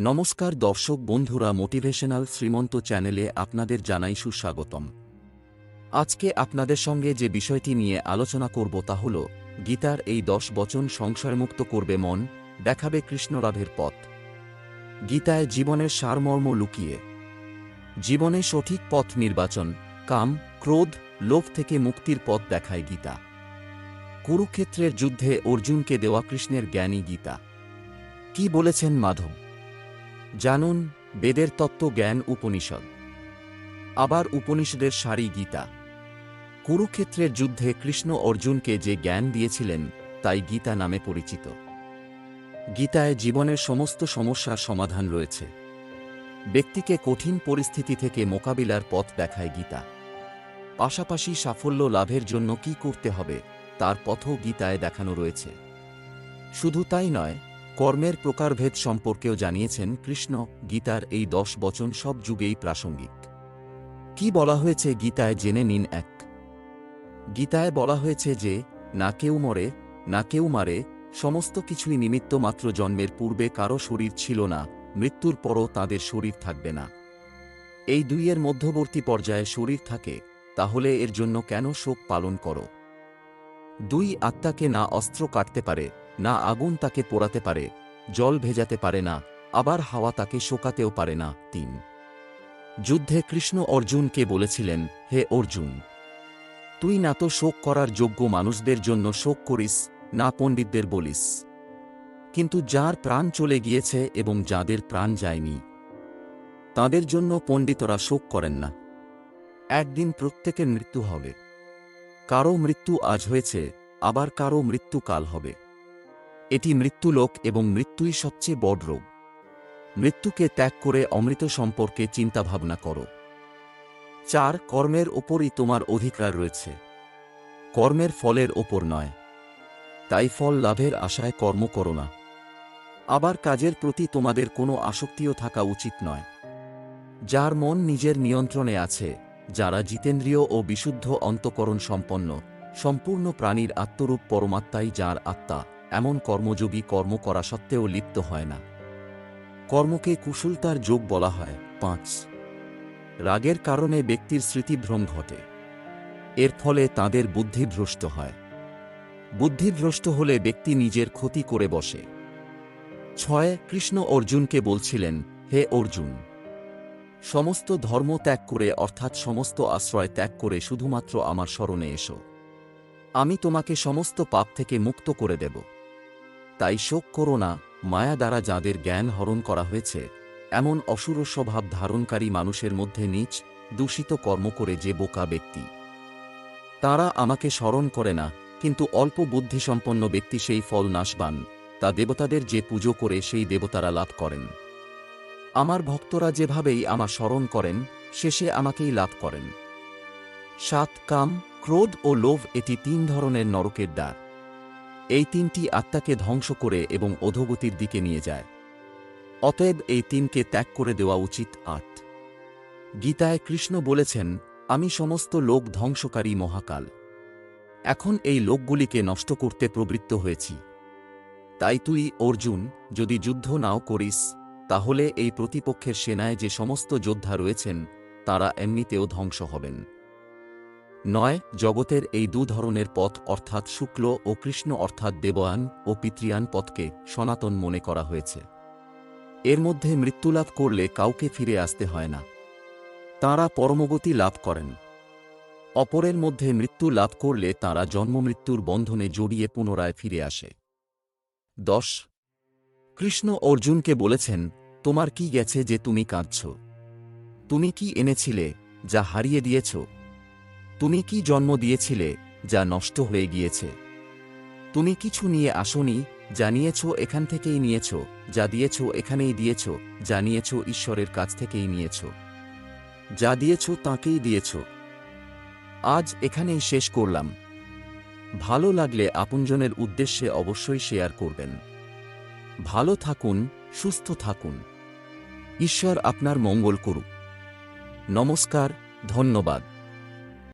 নমস্কার দর্শক বন্ধুরা মোটিভেশনাল শ্রীমন্ত চ্যানেলে আপনাদের জানাই সুস্বাগতম। আজকে আপনাদের সঙ্গে যে বিষয়টি নিয়ে আলোচনা করব তা হল, গীতার এই দশ বচন সংশয়মুক্ত করবে মন, দেখাবে কৃষ্ণরাধের পথ। গীতায় জীবনের সারমর্ম লুকিয়ে। জীবনে সঠিক পথ নির্বাচন, কাম, ক্রোধ, লোভ থেকে মুক্তির পথ দেখায় গীতা। কুরুক্ষেত্রের যুদ্ধে অর্জুনকে দেওয়া কৃষ্ণের জ্ঞানী গীতা। কি বলেছেন মাধব? জানুন, বেদের তত্ত্ব জ্ঞান উপনিষদ। আবার উপনিষদের সারি গীতা। কুরুক্ষেত্রের যুদ্ধে কৃষ্ণ অর্জুনকে যে জ্ঞান দিয়েছিলেন, তাই গীতা নামে পরিচিত। গীতায় জীবনের সমস্ত সমস্যার সমাধান রয়েছে। ব্যক্তিকে কঠিন পরিস্থিতি থেকে মোকাবিলার পথ দেখায় গীতা। পাশাপাশি সাফল্য লাভের জন্য কি করতে হবে, তার পথও গীতায় দেখানো রয়েছে। শুধু তাই নয় কর্মের প্রকারভেদ সম্পর্কেও জানিয়েছেন কৃষ্ণ, গীতার এই দশ বচন সব যুগেই প্রাসঙ্গিক। কি বলা হয়েছে গীতায় জেনে নিন এক। গীতায় বলা হয়েছে যে, না কেউ মরে, না কেউ মারে, সমস্ত কিছুই নিমিত্ত মাত্র জন্মের পূর্বে কারও শরীর ছিল না, মৃত্যুর পরও তাদের শরীর থাকবে না। এই দুইয়ের মধ্যবর্তী পর্যায়ে শরীর থাকে, তাহলে এর জন্য কেন শোক পালন করো? দুই আত্মাকে না অস্ত্র কাটতে পারে না আগুন তাকে পোড়াতে পারে, জল ভেজাতে পারে না, আবার হাওয়া তাকে শোকাতেও পারে না। তিন। যুদ্ধে কৃষ্ণ অর্জুনকে বলেছিলেন, হে অর্জুন, তুই না তো শোক করার যোগ্য মানুষদের জন্য শোক করিস, না পণ্ডিতদের বলিস। কিন্তু যার প্রাণ চলে গিয়েছে এবং যাদের প্রাণ যায়নি, তাদের জন্য পণ্ডিতরা শোক করেন না। একদিন প্রত্যেকের মৃত্যু হবে। কারও মৃত্যু আজ হয়েছে, আবার কারও মৃত্যু কাল হবে। এটি মৃত্যুলোক এবং মৃত্যুই সবচেয়ে বড় রোগ। মৃত্যুকে ত্যাগ করে অমৃত সম্পর্কে চিন্তাভাবনা করো। চার, কর্মের ওপরই তোমার অধিকার রয়েছে। কর্মের ফলের ওপর নয়। তাই ফল লাভের আশায় কর্ম করো না। আবার কাজের প্রতি তোমাদের কোনো আসক্তিও থাকা উচিত নয়। যার মন নিজের নিয়ন্ত্রণে আছে, যারা জিতেন্দ্রীয় ও বিশুদ্ধ অন্তকরণ সম্পন্ন, সম্পূর্ণ প্রাণীর আত্মরূপ পরমাত্মাই যার আত্মা। এমন কর্মযোগী কর্ম করা সত্ত্বেও লিপ্ত হয় না। কর্মকে কুশলতার যোগ বলা হয়। পাঁচ। রাগের কারণে ব্যক্তির স্মৃতিভ্রম ঘটে। এর ফলে তাদের বুদ্ধিভ্রষ্ট হয়। বুদ্ধিভ্রষ্ট হলে ব্যক্তি নিজের ক্ষতি করে বসে। ছয়, কৃষ্ণ অর্জুনকে বলছিলেন, হে অর্জুন! সমস্ত ধর্ম ত্যাগ করে, অর্থাৎ সমস্ত আশ্রয় ত্যাগ করে শুধুমাত্র আমার স্মরণে এসো। আমি তোমাকে সমস্ত পাপ থেকে মুক্ত করে দেব। তাই শোক করো না, মায়া দ্বারা যাদের জ্ঞান হরণ করা হয়েছে, এমন অসুর স্বভাব ধারণকারী মানুষের মধ্যে নিচ, দূষিত কর্ম করে যে বোকা ব্যক্তি। তারা আমাকে স্মরণ করে না, কিন্তু অল্প বুদ্ধিসম্পন্ন ব্যক্তি সেই ফল নাশবান, তা দেবতাদের যে পুজো করে সেই দেবতারা লাভ করেন। আমার ভক্তরা যেভাবেই আমার স্মরণ করেন, শেষে আমাকেই লাভ করেন। সাত কাম, ক্রোধ ও লোভ এটি তিন ধরনের নরকের দ্বার। এই তিনটি আত্মাকে ধ্বংস করে এবং অধোগতির দিকে নিয়ে যায়। অতএব এই তিনকে ত্যাগ করে দেওয়া উচিত আট। গীতায় কৃষ্ণ বলেছেন, আমি সমস্ত লোক ধ্বংসকারী মহাকাল। এখন এই লোকগুলিকে নষ্ট করতে প্রবৃত্ত হয়েছি। তাই তুই, অর্জুন, যদি যুদ্ধ নাও করিস, তাহলে এই প্রতিপক্ষের সেনায় যে সমস্ত যোদ্ধা রয়েছেন, তারা এমনিতেও ধ্বংস হবেন। নয়, জগতের এই দু ধরনের পথ অর্থাৎ শুক্ল ও কৃষ্ণ অর্থাৎ দেবয়ান ও পিতৃয়ান পথকে সনাতন মনে করা হয়েছে। এর মধ্যে মৃত্যুলাভ করলে কাউকে ফিরে আসতে হয় না। তাঁরা পরমগতি লাভ করেন। অপরের মধ্যে মৃত্যু লাভ করলে তাঁরা জন্মমৃত্যুর বন্ধনে জড়িয়ে পুনরায় ফিরে আসে। দশ, কৃষ্ণ অর্জুনকে বলেছেন, তোমার কি গেছে যে তুমি কাঁদছ? তুমি কি এনেছিলে, যা হারিয়ে দিয়েছ? তুমি কি জন্ম দিয়েছিলে যা নষ্ট হয়ে গিয়েছে? তুমি কিছু নিয়ে আসনি যা নিয়েছ এখান থেকেই নিয়েছ, যা দিয়েছ এখানেই দিয়েছ, যা নিয়েছ ঈশ্বরের কাছ থেকেই নিয়েছ। যা দিয়েছ তাকেই দিয়েছ। আজ এখানেই শেষ করলাম। ভালো লাগলে আপনজনের উদ্দেশ্যে অবশ্যই শেয়ার করবেন। ভালো থাকুন, সুস্থ থাকুন। ঈশ্বর আপনার মঙ্গল করুক। নমস্কার, ধন্যবাদ।